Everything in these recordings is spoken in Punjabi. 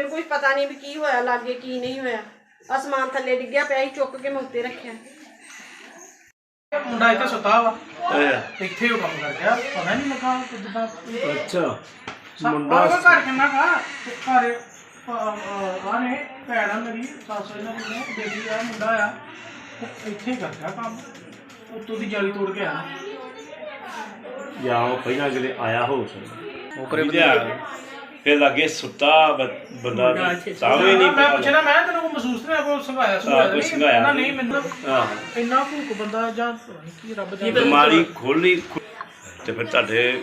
ਕੁਝ ਪਤਾ ਨਹੀਂ ਵੀ ਕੀ ਹੋਇਆ ਲਾਗੇ ਕੀ ਨਹੀਂ ਹੋਇਆ। ਅਸਮਾਨ ਥੱਲੇ ਡਿੱਗਿਆ ਪਿਆ ਸੀ ਚੁੱਕ ਕੇ ਮੈਂ ਉੱਤੇ ਰੱਖਿਆ। ਮੁੰਡਾ ਇੱਥੇ ਸੁੱਤਾ ਵਾ। ਅੱਛਾ ਇੱਥੇ ਉਹ ਕੰਮ ਕਰ ਗਿਆ ਪਤਾ ਨਹੀਂ ਲੱਗਾ ਕਿੱਦਾਂ ਅੱਛਾ। ਮੁੰਡਾ ਘਰ ਕਿੰਨਾ ਕਾ ਘਰ ਆਨੇ ਭੈਣ ਆ ਮੇਰੀ ਸੱਸ ਇਹਨਾਂ ਦੀ ਨੇ ਬੇਟੀ ਆ ਮੁੰਡਾ ਆ। ਉਹ ਇੱਥੇ ਹੀ ਕਰਦਾ ਕੰਮ। ਉੱਤੋਂ ਦੀ ਜਾਲੀ ਤੋੜ ਕੇ ਆ ਜਾਂ ਉਹ ਪਹਿਲਾਂ ਕਿਤੇ ਆਇਆ ਹੋ ਸਕਦਾ ਉਹ ਕਰੇ ਫਿਰ ਲੱਗੇ ਸੁੱਤਾ ਬੰਦਾ ਤਾਂ ਵੀ ਨਹੀਂ ਮੈਂ ਪੁੱਛਣਾ ਮੈਂ ਤੈਨੂੰ ਕੋਈ ਮਹਿਸੂਸ ਨਹੀਂ ਹਾਂ, ਸੰਘਾਇਆ ਕੋਈ ਨਹੀਂ? ਨਾ ਨਹੀਂ। ਮੈਨੂੰ ਇੰਨਾ ਭੂਕ ਬੰਦਾ ਜਾਂ ਕੀ ਰੱਬ ਦਾ ਬਿਮਾਰੀ ਖੋਲੀ ਤੇ ਫਿਰ ਤੁਹਾਡੇ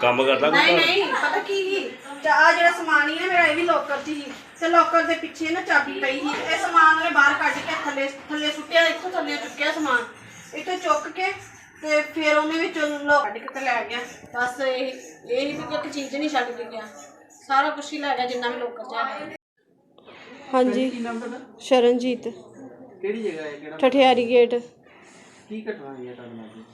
ਕੰਮ ਕਰਦਾ ਨਹੀਂ ਕੋਈ ਨਹੀਂ ਪਤਾ ਕੀ ਸੀ? ਆ ਜਿਹੜਾ ਸਮਾਨ ਹੀ ਨਾ ਮੇਰਾ ਇਹ ਵੀ ਲੋਕਰ 'ਚ ਸੀ। ਤੇ ਲੋਕਰ ਦੇ ਪਿੱਛੇ ਨਾ ਚਾਬੀ ਪਈ ਸੀ। ਇਹ ਸਮਾਨ ਉਹਨੇ ਬਾਹਰ ਕੱਢ ਕੇ ਥੱਲੇ ਥੱਲੇ ਸੁੱਟਿਆ ਇੱਥੋਂ ਥੱਲੇ ਚੁੱਕਿਆ ਸਮਾਨ। ਇੱਥੋਂ ਚੁੱਕ ਕੇ ਤੇ ਫਿਰ ਉਹਨੇ ਵਿੱਚ ਲੋਕ ਕੱਢ ਕੇ ਤੇ ਲੈ ਗਿਆ। ਬਸ ਇਹ ਇਹ ਹੀ ਵੀ ਇੱਕ ਚੀਜ਼ ਨਹੀਂ ਛੱਡ ਕੇ ਗਿਆ। ਸਾਰਾ ਕੁਝ ਹੀ ਲੈ ਗਿਆ ਜਿੰਨਾ ਵੀ ਲੋਕਰ 'ਚ ਹਾਂਜੀ। ਕੀ ਨਾਮ ਤੁਹਾਡਾ? ਸ਼ਰਨਜੀਤ। ਕਿਹੜੀ ਜਗ੍ਹਾ ਹੈ? ਕਿਹੜਾ ਠਠਿਆਰੀ ਗੇਟ ਕੀ ਘਟਨਾ ਹੋਈ ਹੈ ਤੁਹਾਡੇ ਨਾਲ? ਜੀ?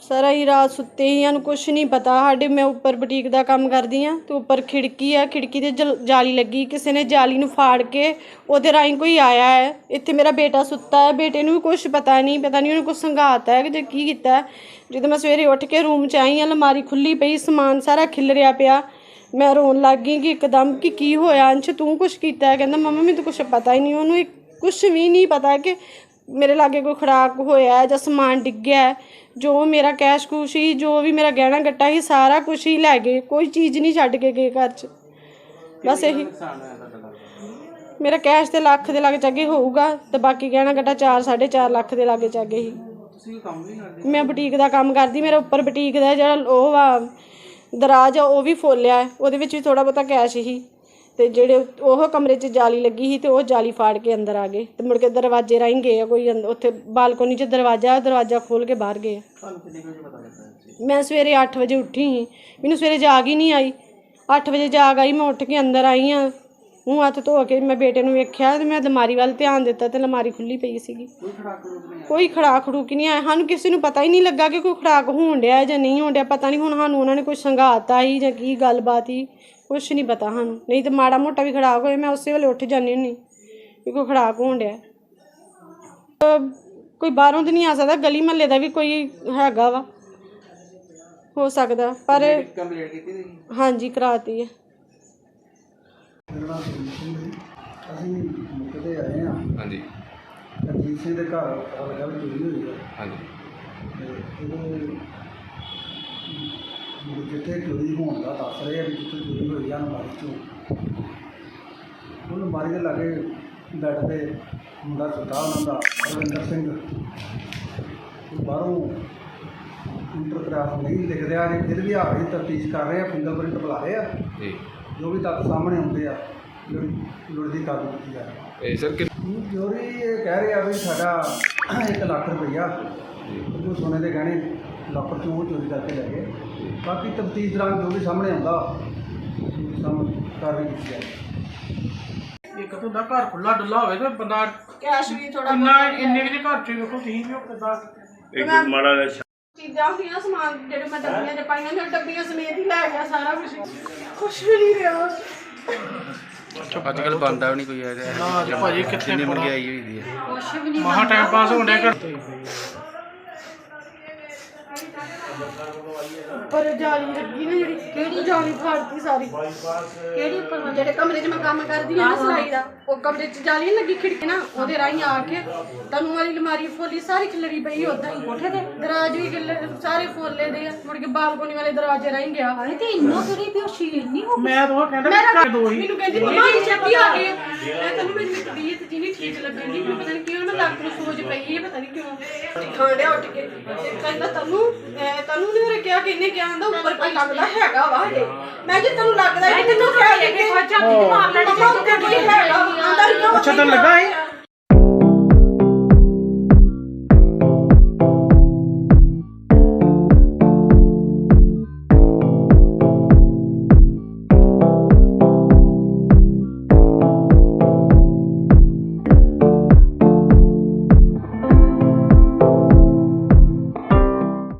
ਸਾਰਾ ਹੀ ਰਾਤ ਸੁੱਤੇ ਹੀ ਨੂੰ ਕੁਝ ਨਹੀਂ ਪਤਾ। ਸਾਡੇ ਮੈਂ ਉੱਪਰ ਬੁਟੀਕ ਦਾ ਕੰਮ ਕਰਦੀ ਹਾਂ ਤੇ ਉੱਪਰ ਖਿੜਕੀ ਆ, ਖਿੜਕੀ ਤੇ ਜਲ- ਜਾਲੀ ਲੱਗੀ। ਕਿਸੇ ਨੇ ਜਾਲੀ ਨੂੰ ਫਾੜ ਕੇ ਉਹਦੇ ਰਾਹੀਂ ਕੋਈ ਆਇਆ ਹੈ। ਇੱਥੇ ਮੇਰਾ ਬੇਟਾ ਸੁੱਤਾ ਹੈ। ਬੇਟੇ ਨੂੰ ਵੀ ਕੁਛ ਪਤਾ ਨਹੀਂ ਪਤਾ ਨਹੀਂ ਉਹਨੇ ਕੁਛ ਸੰਘਾਤਾ ਹੈ ਕਿ ਜੇ ਕੀ ਕੀਤਾ ਜਦੋਂ ਮੈਂ ਸਵੇਰੇ ਉੱਠ ਕੇ ਰੂਮ 'ਚ ਆਈ ਹਾਂ ਅਲਮਾਰੀ ਖੁੱਲੀ ਪਈ, ਸਮਾਨ ਸਾਰਾ ਖਿਲਰਿਆ ਪਿਆ। ਮੈਂ ਰੋਣ ਲੱਗ ਗਈ ਕਿ ਇੱਕਦਮ ਕਿ ਕੀ ਹੋਇਆ, ਅੰਸ਼ ਤੂੰ ਕੁਛ ਕੀਤਾ ਕਹਿੰਦਾ, ਮੰਮਾ ਮੈਨੂੰ ਤਾਂ ਕੁਝ ਪਤਾ ਹੀ ਨਹੀਂ। ਉਹਨੂੰ ਕੁਛ ਵੀ ਨਹੀਂ ਪਤਾ ਕਿ ਮੇਰੇ ਲਾਗੇ ਕੋਈ ਖੜਾਕ ਹੋਇਆ ਹੈ ਜਾਂ ਸਮਾਨ ਡਿੱਗਿਆ ਹੈ ਜੋ ਮੇਰਾ ਕੈਸ਼ ਕੁਸ਼ ਸੀ ਜੋ ਵੀ ਮੇਰਾ ਗਹਿਣਾ ਗੱਟਾ ਸੀ ਸਾਰਾ ਕੁਝ ਹੀ ਲੈ ਗਏ ਕੋਈ ਚੀਜ਼ ਨਹੀਂ ਛੱਡ ਕੇ ਗਏ ਘਰ 'ਚ। ਬਸ ਇਹੀ। ਮੇਰਾ ਕੈਸ਼ ਤੇ ਲੱਖ ਦੇ ਲਾਗੇ ਚਾਗੇ ਹੋਊਗਾ ਤੇ ਬਾਕੀ ਗਹਿਣਾ ਗੱਟਾ 4 4.5 ਲੱਖ ਦੇ ਲਾਗੇ ਚਾਗੇ ਹੀ ਮੈਂ ਬੁਟੀਕ ਦਾ ਕੰਮ ਕਰਦੀ ਮੇਰਾ ਉੱਪਰ ਬੁਟੀਕ ਦਾ ਜਿਹੜਾ ਉਹ ਵਾ ਦਰਾਜ ਆ ਉਹ ਵੀ ਫੋਲਿਆ ਹੈ। ਉਹਦੇ ਵਿੱਚ ਵੀ ਥੋੜਾ ਬਹੁਤਾ ਕੈਸ਼ ਹੀ ਤੇ ਜਿਹੜੇ ਉਹ ਕਮਰੇ 'ਚ ਜਾਲੀ ਲੱਗੀ ਸੀ ਤੇ ਉਹ ਜਾਲੀ ਫਾੜ ਕੇ ਅੰਦਰ ਆ ਗਏ ਤੇ ਮੁੜ ਕੇ ਦਰਵਾਜ਼ੇ ਰਾਹੀਂ ਗਏ ਆ ਕੋਈ ਅੰਦ- ਉੱਥੇ ਬਾਲਕੋਨੀ 'ਚ ਦਰਵਾਜ਼ਾ ਦਰਵਾਜ਼ਾ ਖੋਲ ਕੇ ਬਾਹਰ ਗਏ ਆ। ਤੁਹਾਨੂੰ ਕਿੰਨੇ ਕੁ ਵਜੇ ਪਤਾ ਲੱਗਾ ਮੈਂ ਸਵੇਰੇ 8 ਵਜੇ ਉੱਠੀ ਸੀ। ਮੈਨੂੰ ਸਵੇਰੇ ਜਾਗ ਹੀ ਨਹੀਂ ਆਈ। 8 ਵਜੇ ਜਾਗ ਆਈ ਮੈਂ ਉੱਠ ਕੇ ਅੰਦਰ ਆਈ ਆ ਮੂੰਹ ਹੱਥ ਧੋ ਕੇ ਮੈਂ ਬੇਟੇ ਨੂੰ ਵੇਖਿਆ ਤੇ ਮੈਂ ਅਲਮਾਰੀ ਵੱਲ ਧਿਆਨ ਦਿੱਤਾ ਤੇ ਅਲਮਾਰੀ ਖੁੱਲੀ ਪਈ ਸੀਗੀ। ਕੋਈ ਕੋਈ ਖੜਾਕ ਨਹੀਂ ਆਇਆ। ਸਾਨੂੰ ਕਿਸੇ ਨੂੰ ਪਤਾ ਹੀ ਨਹੀਂ ਲੱਗਾ ਕਿ ਕੋਈ ਖੜਾਕ ਹੋਣ ਡਿਆ ਜਾਂ ਨਹੀਂ ਹੋਣ ਡਿਆ। ਪਤਾ ਨਹੀਂ ਹੁਣ ਸਾਨੂੰ ਉਹਨਾਂ ਨੇ ਕੋਈ ਸੰਘਾਤਾ ਹੀ ਜਾਂ ਕੀ ਗੱਲਬਾਤ ਹੀ। ਕੁਝ ਨਹੀਂ ਪਤਾ ਸਾਨੂੰ। ਨਹੀਂ ਤੇ ਮਾੜਾ ਮੋਟਾ ਵੀ ਖੜਾਕ ਹੋਏ ਮੈਂ ਉਸੇ ਵੇਲੇ ਉੱਠ ਜਾਂਦੀ ਹੁੰਨੀ ਕਿ ਕੋਈ ਖੜਾਕ ਹੋਣ ਡਿਆ। ਕੋਈ ਬਾਹਰੋਂ ਤਾਂ ਨਹੀਂ ਆ ਸਕਦਾ। ਗਲੀ ਮਹੱਲੇ ਦਾ ਵੀ ਕੋਈ ਹੈਗਾ ਵਾ। ਹੋ ਸਕਦਾ। ਪਰ ਕੰਪਲੀਟ ਕੀਤੀ ਹਾਂਜੀ ਕਰਾਤੀ ਹੈ। ਅਸੀਂ ਮੌਕੇ ਤੇ ਆਏ ਹਾਂ। ਹਾਂਜੀ। ਅਜੀਤ ਸਿੰਘ ਦੇ ਘਰ ਪਤਾ ਲੱਗਾ ਵੀ ਚੋਰੀ ਹੋਈ ਹੈ ਹਾਂਜੀ। ਤੇ ਇਹਦੇ ਵੀ ਜਿੱਥੇ ਚੋਰੀ ਹੋਣ ਦਾ ਦੱਸ ਰਹੇ ਆ ਵੀ ਜਿੱਥੇ ਚੋਰੀ ਹੋਈ ਆ ਅਲਮਾਰੀ ਚੋਂ ਉਹ ਅਲਮਾਰੀ ਦੇ ਲਾਗੇ ਬੈੱਡ ਤੇ ਮੁੰਡਾ ਸੁੱਤਾ ਉਹਨਾਂ ਦਾ ਰਵਿੰਦਰ ਸਿੰਘ। ਬਾਹਰੋਂ ਇੰਟਰਗ੍ਰਾਫ ਨਹੀਂ ਲਿਖ ਰਿਹਾ ਜੀ ਫਿਰ ਵੀ ਆ ਰਹੀ ਤਫਤੀਸ਼ ਕਰ ਰਹੇ ਆ ਫਿੰਗਰਪ੍ਰਿੰਟ ਬੁਲਾ ਰਹੇ ਆ। ਜੀ। ਜੋ ਵੀ ਤੱਥ ਸਾਹਮਣੇ ਆਉਂਦੇ ਆ ਲੁੜਦੀ ਕਾਬੂ ਕੀਤੀ ਜਾ ਰਹੀ ਹੈ ਇਹ ਸਰ ਕਿ ਚੋਰੀ ਇਹ ਕਹਿ ਰਹੇ ਆ ਵੀ ਸਾਡਾ 1 ਲੱਖ ਰੁਪਈਆ ਉਹ ਸੋਨੇ ਦੇ ਗਹਿਣੇ ਲੱਖ ਚੋਂ ਉਹ ਚੋਰੀ ਕਰਕੇ ਲੈ ਗਏ। ਬਾਕੀ ਤਫਤੀਸ਼ ਦੌਰਾਨ ਜੋ ਵੀ ਸਾਹਮਣੇ ਆਉਂਦਾ ਸਾਹਮਣੇ ਕਾਰਵਾਈ ਕੀਤੀ ਜਾਏ ਇੱਕ ਤਾਂ ਹੁੰਦਾ ਘਰ ਖੁੱਲਾ ਡੁੱਲਾ ਹੋਵੇ ਤੇ ਬੰਦਾ ਕੈਸ਼ ਵੀ ਥੋੜਾ ਇੰਨਾ ਇੰਨੇ ਵੀ ਘਰ ਚ ਵੇਖੋ ਤੁਸੀਂ ਵੀ ਉਹ ਕਿੱਦਾਂ ਇੱਕ ਮਾੜਾ ਜਿਹਾ ਚੀਜ਼ਾਂ ਸੀਗੀਆਂ ਸਮਾਨ ਜਿਹੜੇ ਮੈਂ ਡੱਬੀਆਂ 'ਚ ਪਾਈਆਂ ਨੇ ਡੱਬੀਆਂ ਸਮੇਤ ਹੀ ਲੈ ਗਿਆ ਸਾਰਾ ਕੁਝ ਕੁਝ ਵੀ ਨਹੀਂ ਰਿਹਾ। ਅੱਜ ਕੱਲ ਬੰਦਾ ਵੀ ਨਹੀਂ ਕੋਈ ਹੈਗਾ ਨਾ ਭਾਜੀ ਕਿੱਥੇ ਮੰਗਾਈ ਹੋਈ ਦੀ ਹੈ। ਕੁਝ ਵੀ ਨਹੀਂ ਮਹਾ ਟਾਈਮ ਪਾਸ ਹੋਣ ਡਿਆ ਘਰ। ਉੱਪਰ ਜਾਲੀ ਲੱਗੀ ਨਾ ਜਿਹੜੀ ਕਿਹੜੀ ਜਾਲੀ ਫਾੜਤੀ ਸਾਰੀ? ਕਿਹੜੀ ਉੱਪਰ ਜਿਹੜੇ ਕਮਰੇ 'ਚ ਮੈਂ ਕੰਮ ਕਰਦੀ ਹਾਂ ਨਾ ਸਿਲਾਈ ਦਾ ਉਹ ਕਮਰੇ 'ਚ ਜਾਲੀ ਨੀ ਲੱਗੀ ਖਿੜਕੀ ਨਾ ਉਹਦੇ ਰਾਹੀਂ ਆ ਕੇ ਤਨੂੰ ਵਾਲੀ ਅਲਮਾਰੀ ਫੋਲੀ ਸਾਰੀ ਖਿਲਰੀ ਪਈ ਉਦਾਂ ਹੀ। ਕੋਠੇ ਤੇ? ਦਰਾਜ ਵੀ ਖਿਲਰ ਸਾਰੇ ਫੋਲੇ ਦੇ ਆ। ਮੁੜ ਕੇ ਬਾਲਕੋਨੀ ਵਾਲੇ ਦਰਵਾਜ਼ੇ ਰਾਹੀਂ ਗਿਆ। ਹਾਏ ਤੇ ਇੰਨਾ ਕਿਹੜੀ ਬੇਹੋਸ਼ੀ ਇੰਨੀ ਹੋ ਮੈਂ ਤਾਂ ਉਹ ਕਹਿੰਦਾ ਮੈਂ ਵੀ ਘਰ ਦੋ ਹੀ। ਮੈਨੂੰ ਕਹਿੰਦੀ ਮੰਮਾ ਇਹ ਛੇਤੀ ਆ ਗਏ ਮੈਂ ਤੈਨੂੰ ਮੇਰੀ ਤਬੀਅਤ ਜੀ ਨਹੀਂ ਠੀਕ ਲੱਗਣ ਦੀ ਮੈਨੂੰ ਪਤਾ ਨਹੀਂ ਕਿਉਂ ਮੈਂ ਲੱਕ ਨੂੰ ਸੋਜ ਪਈ ਹੈ ਪਤਾ ਨਹੀਂ ਕਿਉਂ। ਖਾਂਡਿਆ ਉੱਠ ਕੇ ਤੇ ਕਹਿੰਦਾ ਤੈਨੂੰ ਤੈਨੂੰ ਨੇ ਮੇਰੇ ਕਿਹਾ ਕਿ ਇਹਨੇ ਕਿਹਾ ਆਂਦਾ ਉੱਪਰ ਕੋਈ ਲੱਗਦਾ ਹੈਗਾ ਵਾ ਹਜੇ। ਮੈਂ ਜੇ ਤੈਨੂੰ ਲੱਗਦਾ ਹੈ ਤੈਨੂੰ ਕਿਹਾ ਕਿ ਕੋਈ ਝਾਤੀ ਮਾਰ ਲੈਣੀ ਕੋਈ ਹੈਗਾ। ਵਾ ਆਂਦਾ ਕਿਉਂ ਅੱਛਾ ਤੈਨੂੰ ਲੱਗਾ